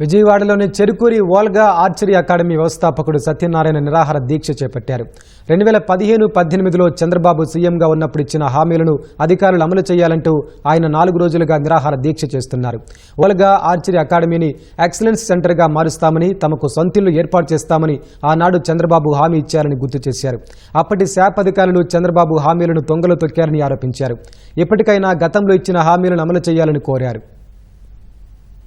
విజయవాడలోని Cherukuri Olga archery academy వ్యవస్థాపకుడు సత్యనారాయణ నిరాహార దీక్ష చేపట్టారు. రెండు వేల పదిహేను పద్దెనిమిదిలో చంద్రబాబు సీఎంగా ఉన్నప్పుడు ఇచ్చిన హామీలను అధికారులు అమలు చేయాలంటూ ఆయన నాలుగు రోజులుగా నిరాహార దీక్ష చేస్తున్నారు. ఓల్గా ఆర్చరీ అకాడమీని ఎక్సలెన్స్ సెంటర్గా మారుస్తామని తమకు సొంతిల్లు ఏర్పాటు చేస్తామని ఆనాడు చంద్రబాబు హామీ ఇచ్చారని గుర్తు చేశారు. అప్పటి శాప్ అధికారులు చంద్రబాబు హామీలను తొంగలు తొక్కారని ఆరోపించారు. ఇప్పటికైనా గతంలో ఇచ్చిన హామీలను అమలు చేయాలని కోరారు.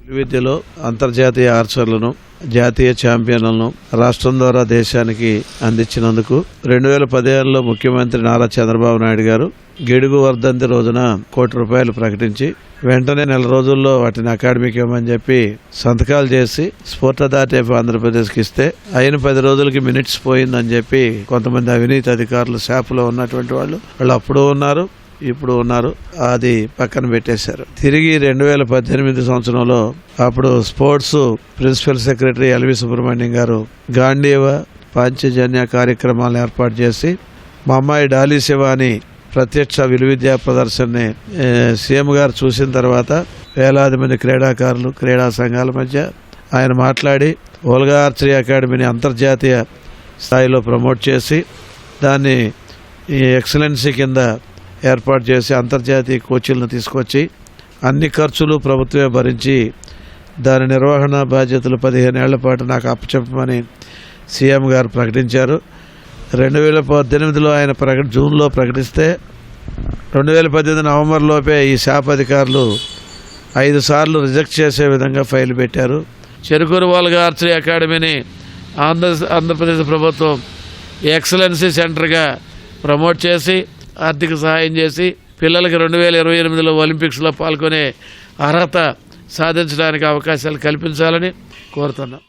విద్యలో అంతర్జాతీయ ఆర్చర్లను జాతీయ ఛాంపియన్లను రాష్ట్రం ద్వారా దేశానికి అందించినందుకు రెండు వేల పదిహేనులో ముఖ్యమంత్రి నారా చంద్రబాబు నాయుడు గారు గిడుగు వర్ధంతి రోజున కోటి రూపాయలు ప్రకటించి వెంటనే నెల రోజుల్లో వాటిని అకాడమీకి ఇవ్వమని చెప్పి సంతకాలు చేసి స్పోర్ట్ అథారిటీ ఆఫ్ ఆంధ్రప్రదేశ్కి ఇస్తే అయిన పది రోజులకి మినిట్స్ పోయిందని చెప్పి కొంతమంది అవినీతి అధికారులు శాపలో ఉన్నటువంటి వాళ్ళు వాళ్ళు అప్పుడు ఉన్నారు. ఇప్పుడు ఉన్నారు. అది పక్కన పెట్టేశారు. తిరిగి రెండు వేల పద్దెనిమిది సంవత్సరంలో అప్పుడు sports principal secretary LV Subrahmanyam garu Gandiva Panchajanya కార్యక్రమాలను ఏర్పాటు చేసి మా అమ్మాయి డాలీ శివాని ప్రత్యక్ష విలువిద్యా ప్రదర్శనని సీఎం గారు చూసిన తర్వాత వేలాది మంది క్రీడాకారులు క్రీడా సంఘాల మధ్య ఆయన మాట్లాడి ఓల్గా ఆర్చరీ అకాడమీని అంతర్జాతీయ స్థాయిలో ప్రమోట్ చేసి దాన్ని ఈ ఎక్సలెన్సీ కింద ఏర్పాటు చేసి అంతర్జాతీయ కోచీలను తీసుకొచ్చి అన్ని ఖర్చులు ప్రభుత్వమే భరించి దాని నిర్వహణ బాధ్యతలు పదిహేనేళ్ళ పాటు నాకు అప్పచెప్పమని సీఎం గారు ప్రకటించారు. రెండు వేల పద్దెనిమిదిలో ఆయన ప్రకట జూన్లో ప్రకటిస్తే రెండు వేల పద్దెనిమిది నవంబర్లోపే ఈ శాప్ అధికారులు ఐదు సార్లు రిజెక్ట్ చేసే విధంగా ఫైల్ పెట్టారు. చెరుకూరు వాళ్ళగా ఆర్చరీ అకాడమీని ఆంధ్ర ఆంధ్రప్రదేశ్ ప్రభుత్వం ఎక్సలెన్సీ సెంటర్గా ప్రమోట్ చేసి ఆర్థిక సహాయం చేసి పిల్లలకి రెండు వేల ఇరవై ఎనిమిదిలో ఒలింపిక్స్లో పాల్గొనే అర్హత సాధించడానికి అవకాశాలు కల్పించాలని కోరుతున్నాం.